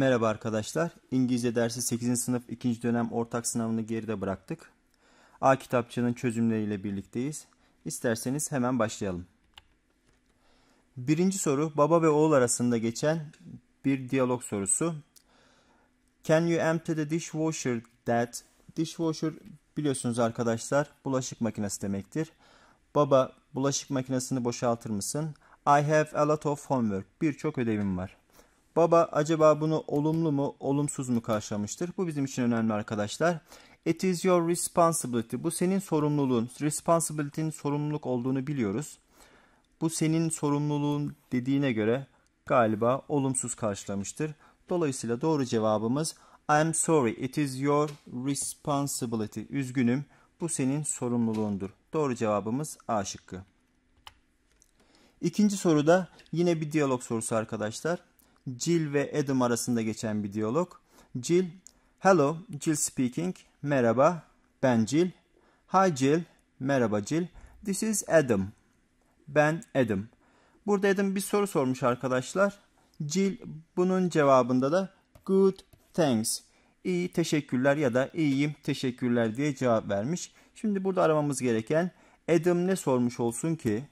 Merhaba arkadaşlar. İngilizce dersi 8. sınıf 2. dönem ortak sınavını geride bıraktık. A kitapçının çözümleriyle birlikteyiz. İsterseniz hemen başlayalım. Birinci soru baba ve oğul arasında geçen bir diyalog sorusu. Can you empty the dishwasher dad? Dishwasher biliyorsunuz arkadaşlar bulaşık makinesi demektir. Baba bulaşık makinesini boşaltır mısın? I have a lot of homework. Birçok ödevim var. Baba acaba bunu olumlu mu, olumsuz mu karşılamıştır? Bu bizim için önemli arkadaşlar. It is your responsibility. Bu senin sorumluluğun. Responsibility'nin sorumluluk olduğunu biliyoruz. Bu senin sorumluluğun dediğine göre galiba olumsuz karşılamıştır. Dolayısıyla doğru cevabımız I am sorry. It is your responsibility. Üzgünüm. Bu senin sorumluluğundur. Doğru cevabımız A şıkkı. İkinci soruda yine bir diyalog sorusu arkadaşlar. Jill ve Adam arasında geçen bir diyalog. Jill, hello, Jill speaking. Merhaba, ben Jill. Hi Jill, merhaba Jill. This is Adam. Ben Adam. Burada Adam bir soru sormuş arkadaşlar. Jill bunun cevabında da good thanks. İyi teşekkürler ya da iyiyim teşekkürler diye cevap vermiş. Şimdi burada aramamız gereken Adam ne sormuş olsun ki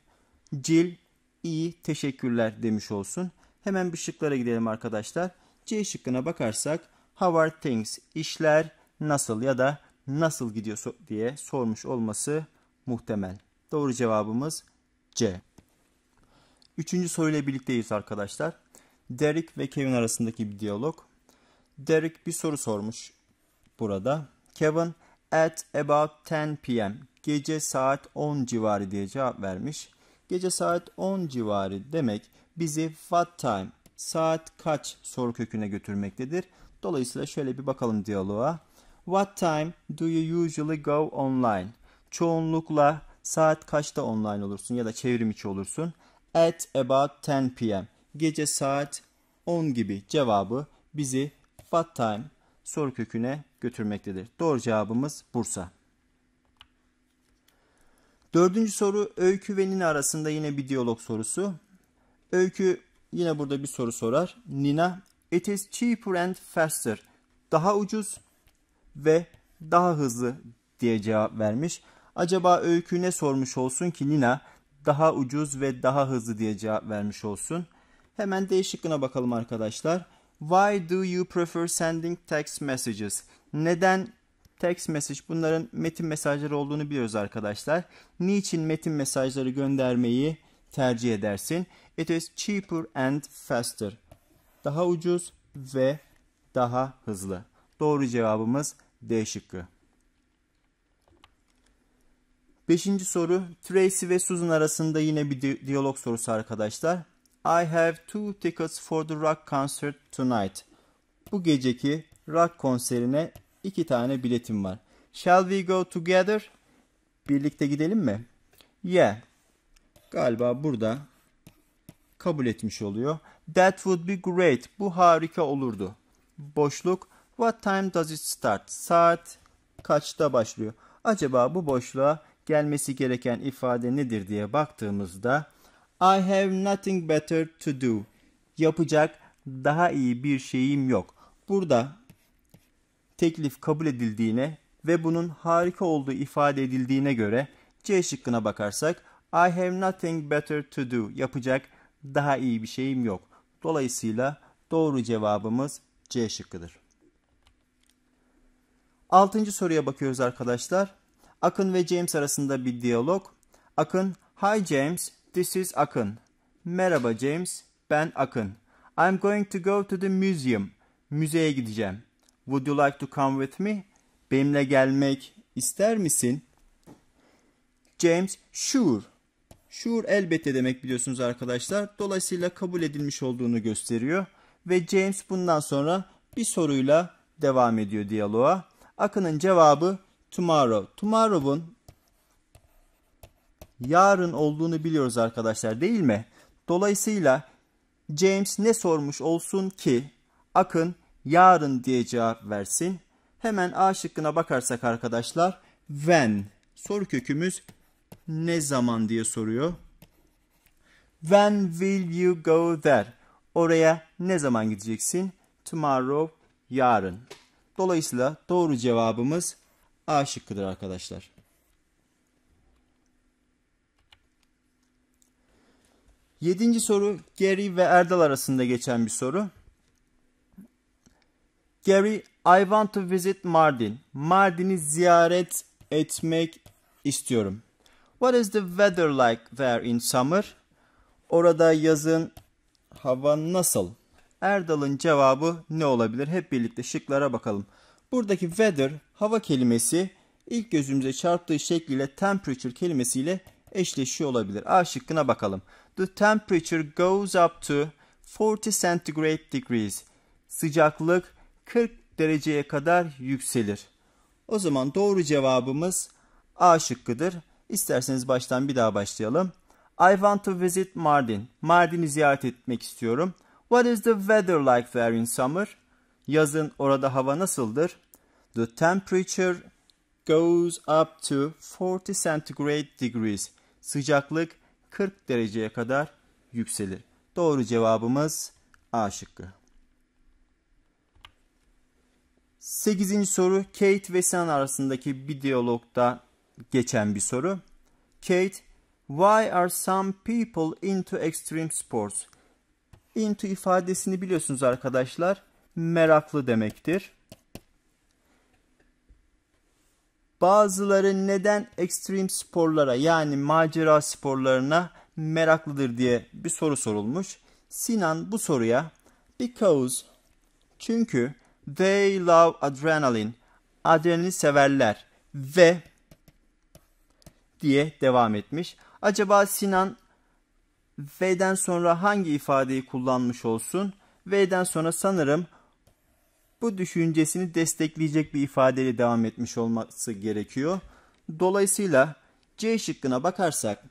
Jill iyi teşekkürler demiş olsun. Hemen bir şıklara gidelim arkadaşlar. C şıkkına bakarsak how are things işler nasıl ya da nasıl gidiyor diye sormuş olması muhtemel. Doğru cevabımız C. Üçüncü soruyla birlikteyiz arkadaşlar. Derek ve Kevin arasındaki bir diyalog. Derek bir soru sormuş burada. Kevin at about 10 p.m. gece saat 10 civarı diye cevap vermiş. Gece saat 10 civarı demek bizi what time saat kaç soru köküne götürmektedir. Dolayısıyla şöyle bir bakalım diyaloğa. What time do you usually go online? Çoğunlukla saat kaçta online olursun ya da çevrim içi olursun? At about 10 p.m. Gece saat 10 gibi cevabı bizi what time soru köküne götürmektedir. Doğru cevabımız Bursa. Dördüncü soru Öykü ve Nina arasında yine bir diyalog sorusu. Öykü yine burada bir soru sorar. Nina, it is cheaper and faster. Daha ucuz ve daha hızlı diye cevap vermiş. Acaba Öykü ne sormuş olsun ki Nina daha ucuz ve daha hızlı diye cevap vermiş olsun. Hemen D şıkkına bakalım arkadaşlar. Why do you prefer sending text messages? Neden text message bunların metin mesajları olduğunu biliyoruz arkadaşlar. Niçin metin mesajları göndermeyi tercih edersin? It is cheaper and faster. Daha ucuz ve daha hızlı. Doğru cevabımız D şıkkı. Beşinci soru Tracy ve Susan arasında yine bir di diyalog sorusu arkadaşlar. I have two tickets for the rock concert tonight. Bu geceki rock konserine iki tane biletim var. Shall we go together? Birlikte gidelim mi? Yeah. Galiba burada kabul etmiş oluyor. That would be great. Bu harika olurdu. Boşluk. What time does it start? Saat kaçta başlıyor? Acaba bu boşluğa gelmesi gereken ifade nedir diye baktığımızda I have nothing better to do. Yapacak daha iyi bir şeyim yok. Burada teklif kabul edildiğine ve bunun harika olduğu ifade edildiğine göre C şıkkına bakarsak I have nothing better to do. Yapacak daha iyi bir şeyim yok. Dolayısıyla doğru cevabımız C şıkkıdır. Altıncı soruya bakıyoruz arkadaşlar. Akın ve James arasında bir diyalog. Akın, Hi James, this is Akın. Merhaba James, ben Akın. I'm going to go to the museum. Müzeye gideceğim. Would you like to come with me? Benimle gelmek ister misin? James, sure. Sure elbette demek biliyorsunuz arkadaşlar. Dolayısıyla kabul edilmiş olduğunu gösteriyor. Ve James bundan sonra bir soruyla devam ediyor diyaloğa. Akın'ın cevabı tomorrow. Tomorrow'un yarın olduğunu biliyoruz arkadaşlar değil mi? Dolayısıyla James ne sormuş olsun ki Akın yarın diye cevap versin. Hemen A şıkkına bakarsak arkadaşlar when soru kökümüz ne zaman diye soruyor. When will you go there? Oraya ne zaman gideceksin? tomorrow, yarın. Dolayısıyla doğru cevabımız A şıkkıdır arkadaşlar. Yedinci soru Gary ve Erdal arasında geçen bir soru. Gary, I want to visit Mardin. Mardin'i ziyaret etmek istiyorum. What is the weather like there in summer? Orada yazın hava nasıl? Erdal'ın cevabı ne olabilir? Hep birlikte şıklara bakalım. Buradaki weather hava kelimesi ilk gözümüze çarptığı şekliyle temperature kelimesiyle eşleşiyor olabilir. A şıkkına bakalım. The temperature goes up to 40 centigrade degrees. Sıcaklık 40 dereceye kadar yükselir. O zaman doğru cevabımız A şıkkıdır. İsterseniz baştan bir daha başlayalım. I want to visit Mardin. Mardin'i ziyaret etmek istiyorum. What is the weather like there in summer? Yazın orada hava nasıldır? The temperature goes up to 40 centigrade degrees. Sıcaklık 40 dereceye kadar yükselir. Doğru cevabımız A şıkkı. Sekizinci soru Kate ve Sinan arasındaki bir diyalogda geçen bir soru. Kate, why are some people into extreme sports? Into ifadesini biliyorsunuz arkadaşlar. Meraklı demektir. Bazıları neden ekstrem sporlara yani macera sporlarına meraklıdır diye bir soru sorulmuş. Sinan bu soruya because çünkü they love adrenaline adrenalin severler ve diye devam etmiş. Acaba Sinan V'den sonra hangi ifadeyi kullanmış olsun? V'den sonra sanırım bu düşüncesini destekleyecek bir ifadeyle devam etmiş olması gerekiyor. Dolayısıyla C şıkkına bakarsak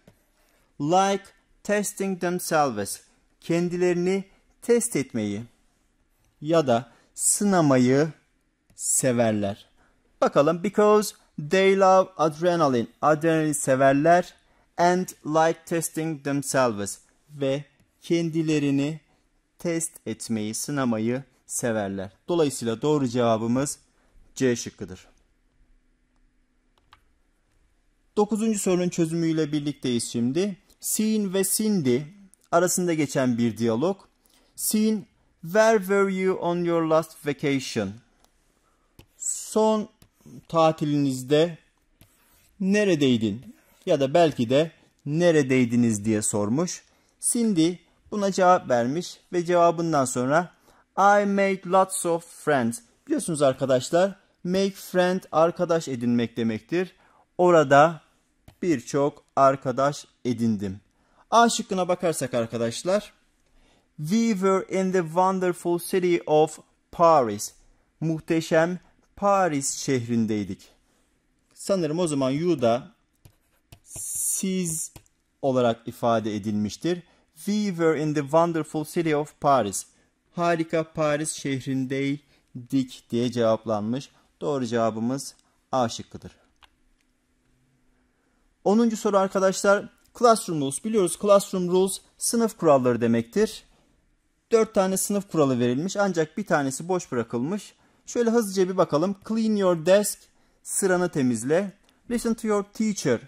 like testing themselves kendilerini test etmeyi ya da sınamayı severler. Bakalım because they love adrenaline adrenalin severler and like testing themselves ve kendilerini test etmeyi, sınamayı severler. Dolayısıyla doğru cevabımız C şıkkıdır. Dokuzuncu sorunun çözümüyle birlikteyiz şimdi. Sin ve Cindy arasında geçen bir diyalog. Sin, where were you on your last vacation? Son tatilinizde neredeydin? Ya da belki de neredeydiniz diye sormuş. Cindy buna cevap vermiş ve cevabından sonra I made lots of friends. Biliyorsunuz arkadaşlar make friend arkadaş edinmek demektir. Orada birçok arkadaş edindim. A şıkkına bakarsak arkadaşlar. We were in the wonderful city of Paris. Muhteşem Paris şehrindeydik. Sanırım o zaman you'da siz olarak ifade edilmiştir. We were in the wonderful city of Paris harika Paris şehrindeydik diye cevaplanmış. Doğru cevabımız A şıkkıdır. 10. soru arkadaşlar. Classroom rules. Biliyoruz classroom rules sınıf kuralları demektir. 4 tane sınıf kuralı verilmiş ancak bir tanesi boş bırakılmış. Şöyle hızlıca bir bakalım. Clean your desk. Sıranı temizle. Listen to your teacher.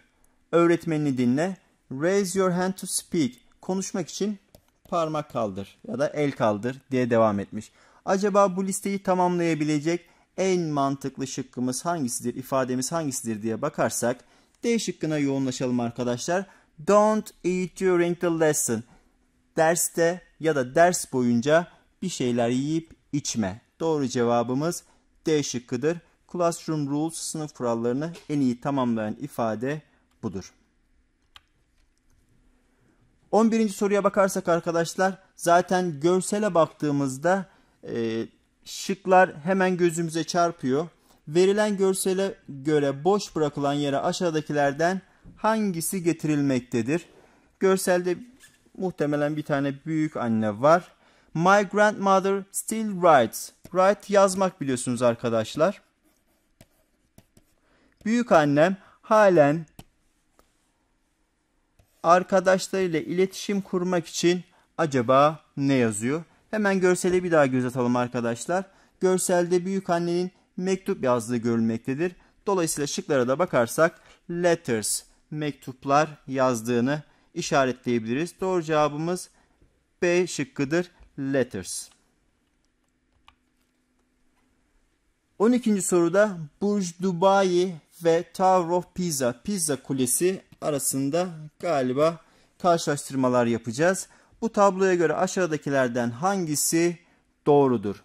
Öğretmenini dinle. Raise your hand to speak. Konuşmak için parmak kaldır ya da el kaldır diye devam etmiş. Acaba bu listeyi tamamlayabilecek en mantıklı şıkkımız hangisidir, ifademiz hangisidir diye bakarsak D şıkkına yoğunlaşalım arkadaşlar. Don't eat during the lesson. Derste ya da ders boyunca bir şeyler yiyip içme. Doğru cevabımız D şıkkıdır. Classroom Rules sınıf kurallarını en iyi tamamlayan ifade budur. 11. soruya bakarsak arkadaşlar zaten görsele baktığımızda e, şıklar hemen gözümüze çarpıyor. Verilen görsele göre boş bırakılan yere aşağıdakilerden hangisi getirilmektedir? Görselde muhtemelen bir tane büyük anne var. My grandmother still writes. Write yazmak biliyorsunuz arkadaşlar. Büyük annem halen arkadaşlarıyla iletişim kurmak için acaba ne yazıyor? Hemen görsele bir daha göz atalım arkadaşlar. Görselde büyük annenin mektup yazdığı görülmektedir. Dolayısıyla şıklara da bakarsak letters, mektuplar yazdığını işaretleyebiliriz. Doğru cevabımız B şıkkıdır. Letters. 12. soruda Burj Dubai ve Tower of Pisa, Pisa Kulesi arasında galiba karşılaştırmalar yapacağız. Bu tabloya göre aşağıdakilerden hangisi doğrudur?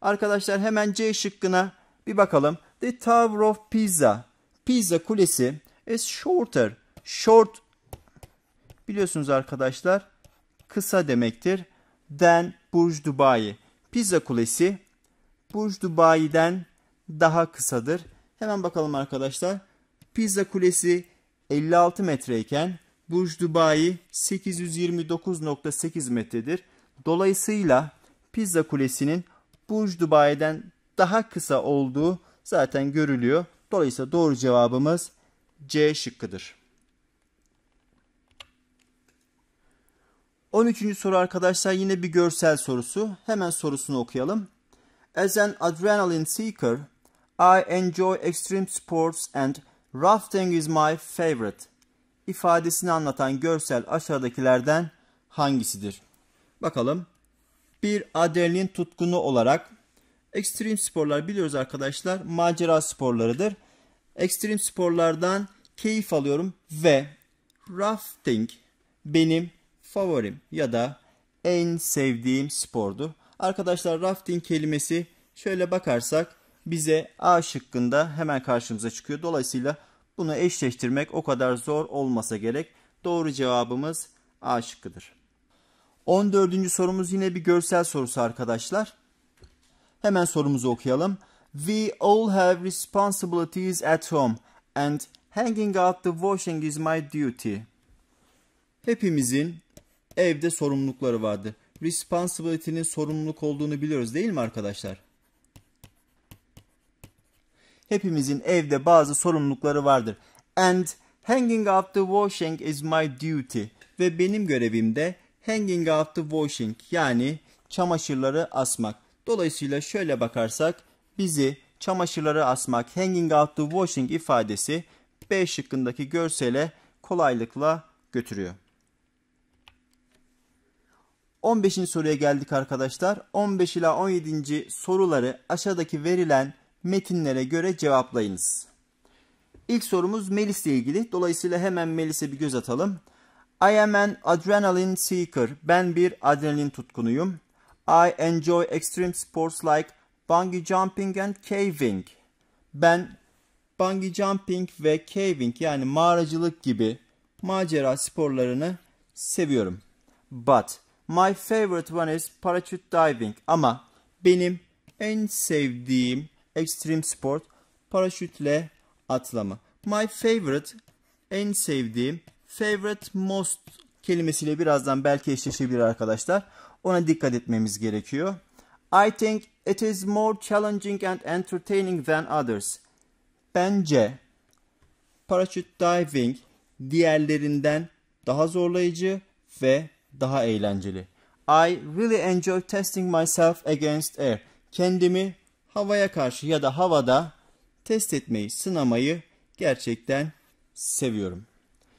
Arkadaşlar hemen C şıkkına bir bakalım. The Tower of Pisa, Pisa Kulesi is shorter. Short biliyorsunuz arkadaşlar kısa demektir. Than Burj Dubai. Pisa Kulesi Burj Dubai'den daha kısadır. Hemen bakalım arkadaşlar. Pisa Kulesi 56 metreyken Burj Dubai 829.8 metredir. Dolayısıyla Pisa Kulesi'nin Burj Dubai'den daha kısa olduğu zaten görülüyor. Dolayısıyla doğru cevabımız C şıkkıdır. 13. soru arkadaşlar yine bir görsel sorusu. Hemen sorusunu okuyalım. As an adrenaline seeker, I enjoy extreme sports and rafting is my favorite. İfadesini anlatan görsel aşağıdakilerden hangisidir? Bakalım. Bir adrenalin tutkunu olarak ekstrem sporlar biliyoruz arkadaşlar macera sporlarıdır. Ekstrem sporlardan keyif alıyorum ve rafting benim favorim ya da en sevdiğim spordu. Arkadaşlar rafting kelimesi şöyle bakarsak bize A şıkkında hemen karşımıza çıkıyor. Dolayısıyla bunu eşleştirmek o kadar zor olmasa gerek. Doğru cevabımız A şıkkıdır. 14. sorumuz yine bir görsel sorusu arkadaşlar. Hemen sorumuzu okuyalım. We all have responsibilities at home and hanging out the washing is my duty. Hepimizin evde sorumlulukları vardı. Responsibility'nin sorumluluk olduğunu biliyoruz değil mi arkadaşlar? Hepimizin evde bazı sorumlulukları vardır. And hanging up the washing is my duty. Ve benim görevim de hanging up the washing yani çamaşırları asmak. Dolayısıyla şöyle bakarsak bizi çamaşırları asmak hanging out the washing ifadesi B şıkkındaki görsele kolaylıkla götürüyor. 15. soruya geldik arkadaşlar. 15 ila 17. soruları aşağıdaki verilen metinlere göre cevaplayınız. İlk sorumuz Melis ile ilgili. Dolayısıyla hemen Melis'e bir göz atalım. I am an adrenaline seeker. Ben bir adrenalin tutkunuyum. I enjoy extreme sports like bungee jumping and caving. Ben bungee jumping ve caving yani mağaracılık gibi macera sporlarını seviyorum. But my favorite one is parachute diving. Ama benim en sevdiğim extreme sport paraşütle atlama. My favorite en sevdiğim favorite most kelimesiyle birazdan belki eşleşebilir arkadaşlar. Ona dikkat etmemiz gerekiyor. I think it is more challenging and entertaining than others. Bence paraşüt diving diğerlerinden daha zorlayıcı ve daha eğlenceli. I really enjoy testing myself against air. Kendimi havaya karşı ya da havada test etmeyi, sınamayı gerçekten seviyorum.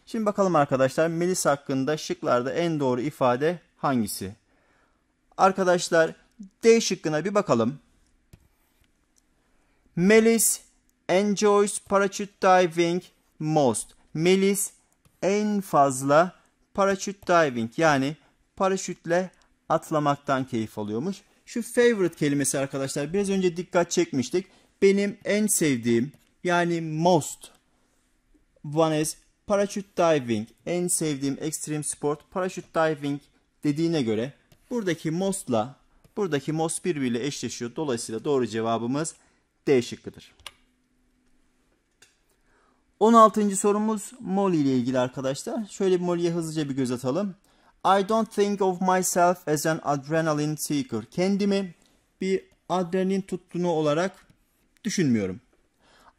Şimdi bakalım arkadaşlar Melis hakkında şıklarda en doğru ifade hangisi? Arkadaşlar D şıkkına bir bakalım. Melis enjoys parachute diving most. Melis en fazla parachute diving yani paraşütle atlamaktan keyif alıyormuş. Şu favorite kelimesi arkadaşlar biraz önce dikkat çekmiştik. Benim en sevdiğim yani most one is parachute diving. En sevdiğim extreme sport parachute diving dediğine göre buradaki most'la buradaki most birbiriyle eşleşiyor. Dolayısıyla doğru cevabımız D şıkkıdır. 16. sorumuz Molly ile ilgili arkadaşlar. Şöyle bir Molly'ye hızlıca bir göz atalım. I don't think of myself as an adrenaline seeker. Kendimi bir adrenalin tutkunu olarak düşünmüyorum.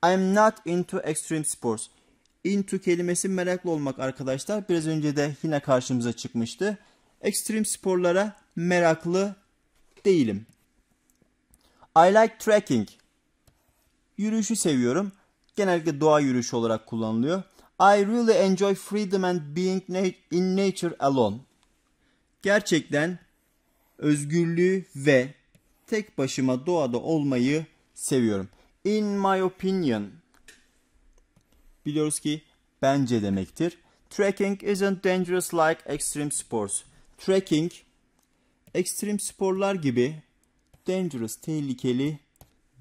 I am not into extreme sports. Into kelimesi meraklı olmak arkadaşlar. Biraz önce de yine karşımıza çıkmıştı. Extreme sporlara meraklı değilim. I like trekking. Yürüyüşü seviyorum. Genellikle doğa yürüyüşü olarak kullanılıyor. I really enjoy freedom and being in nature alone. Gerçekten özgürlüğü ve tek başıma doğada olmayı seviyorum. In my opinion. Biliyoruz ki bence demektir. Trekking isn't dangerous like extreme sports. Trekking ekstrem sporlar gibi dangerous, tehlikeli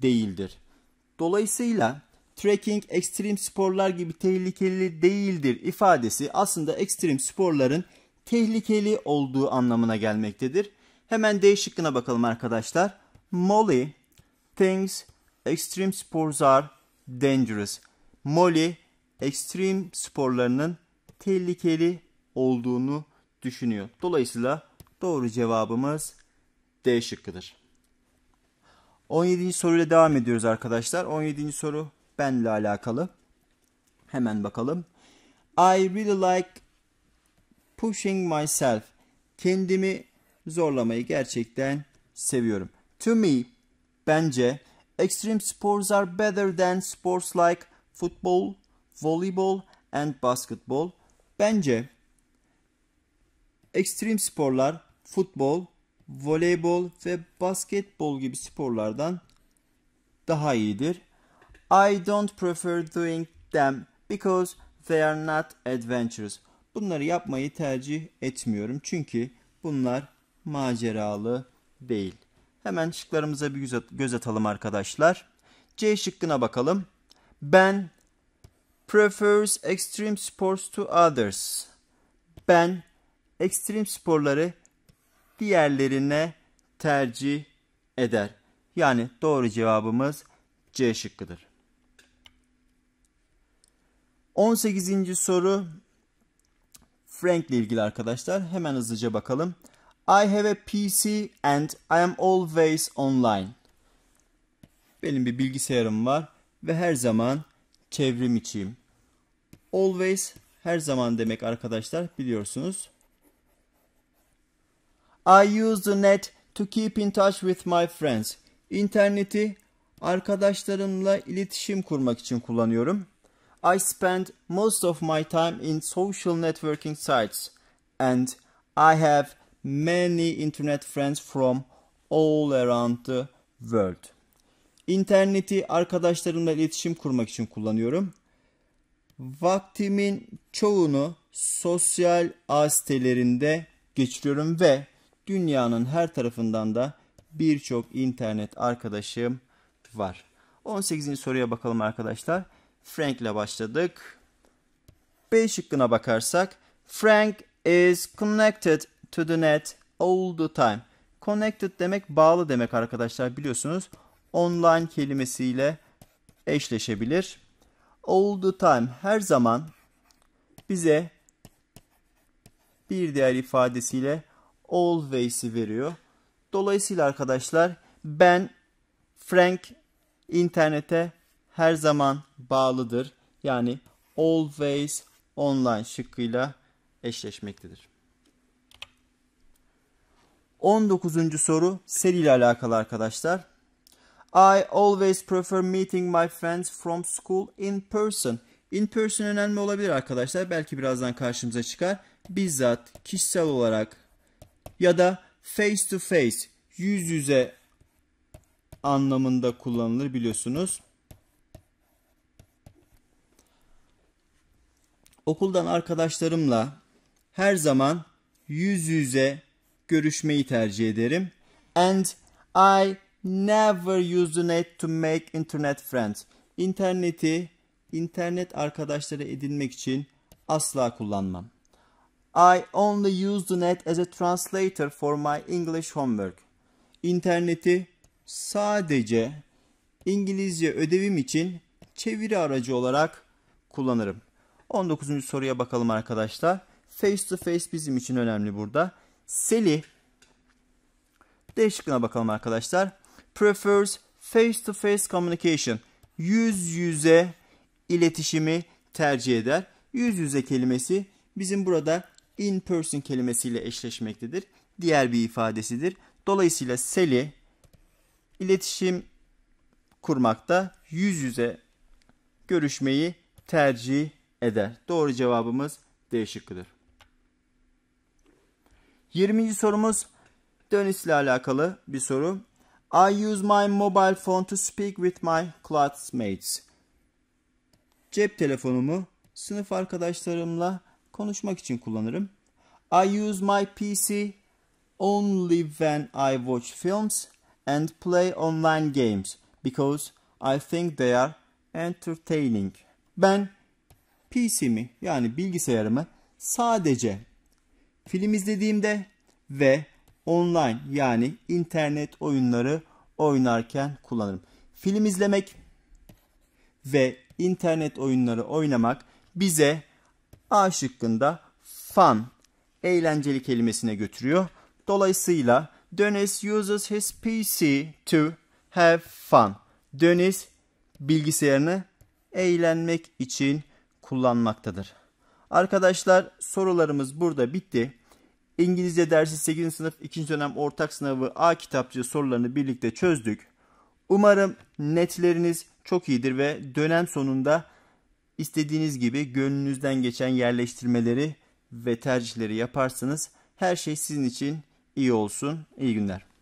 değildir. Dolayısıyla trekking ekstrem sporlar gibi tehlikeli değildir ifadesi aslında ekstrem sporların tehlikeli olduğu anlamına gelmektedir. Hemen D şıkkına bakalım arkadaşlar. Molly thinks extreme sports are dangerous. Molly ekstrem sporlarının tehlikeli olduğunu düşünüyor. Dolayısıyla doğru cevabımız D şıkkıdır. 17. soruyla devam ediyoruz arkadaşlar. 17. soru benle alakalı. Hemen bakalım. I really like pushing myself. Kendimi zorlamayı gerçekten seviyorum. To me, bence extreme sports are better than sports like football, volleyball and basketball. Bence ekstrem sporlar futbol, voleybol ve basketbol gibi sporlardan daha iyidir. I don't prefer doing them because they are not adventurous. Bunları yapmayı tercih etmiyorum çünkü bunlar maceralı değil. Hemen şıklarımıza bir göz atalım arkadaşlar. C şıkkına bakalım. Ben prefers extreme sports to others. Ben ekstrem sporları diğerlerine tercih eder. Yani doğru cevabımız C şıkkıdır. 18. soru Frank ile ilgili arkadaşlar. Hemen hızlıca bakalım. I have a PC and I am always online. Benim bir bilgisayarım var ve her zaman çevrim içiyim. Always her zaman demek arkadaşlar biliyorsunuz. I use the net to keep in touch with my friends. İnterneti arkadaşlarımla iletişim kurmak için kullanıyorum. I spend most of my time in social networking sites and I have many internet friends from all around the world. İnterneti arkadaşlarımla iletişim kurmak için kullanıyorum. Vaktimin çoğunu sosyal ağ sitelerinde geçiriyorum ve dünyanın her tarafından da birçok internet arkadaşım var. 18. soruya bakalım arkadaşlar. Frank ile başladık. B şıkkına bakarsak Frank is connected to the net all the time. Connected demek bağlı demek arkadaşlar biliyorsunuz. Online kelimesiyle eşleşebilir. All the time her zaman bize bir diğer ifadesiyle always'i veriyor. Dolayısıyla arkadaşlar ben Frank internete her zaman bağlıdır. Yani always online şıkkıyla eşleşmektedir. 19. soru seri ile alakalı arkadaşlar. I always prefer meeting my friends from school in person. In person önemli olabilir arkadaşlar. Belki birazdan karşımıza çıkar. Bizzat kişisel olarak ya da face to face yüz yüze anlamında kullanılır biliyorsunuz. Okuldan arkadaşlarımla her zaman yüz yüze görüşmeyi tercih ederim. And I never use the net to make internet friends. İnterneti internet arkadaşları edinmek için asla kullanmam. I only use the net as a translator for my English homework. İnterneti sadece İngilizce ödevim için çeviri aracı olarak kullanırım. 19. soruya bakalım arkadaşlar. Face to face bizim için önemli burada. Seli D şıkkına bakalım arkadaşlar. Prefers face to face communication. Yüz yüze iletişimi tercih eder. Yüz yüze kelimesi bizim burada in person kelimesiyle eşleşmektedir. Diğer bir ifadesidir. Dolayısıyla Sally iletişim kurmakta yüz yüze görüşmeyi tercih eder. Doğru cevabımız D şıkkıdır. 20. sorumuz Dönis ile alakalı bir soru. I use my mobile phone to speak with my classmates. Cep telefonumu sınıf arkadaşlarımla konuşmak için kullanırım. I use my PC only when I watch films and play online games because I think they are entertaining. Ben PC'mi yani bilgisayarımı sadece film izlediğimde ve online yani internet oyunları oynarken kullanırım. Film izlemek ve internet oyunları oynamak bize A şıkkında fun, eğlenceli kelimesine götürüyor. Dolayısıyla Dennis uses his PC to have fun. Dennis bilgisayarını eğlenmek için kullanmaktadır. Arkadaşlar sorularımız burada bitti. İngilizce dersi 8. sınıf 2. dönem ortak sınavı A kitapçı sorularını birlikte çözdük. Umarım netleriniz çok iyidir ve dönem sonunda istediğiniz gibi gönlünüzden geçen yerleştirmeleri ve tercihleri yaparsınız. Her şey sizin için iyi olsun. İyi günler.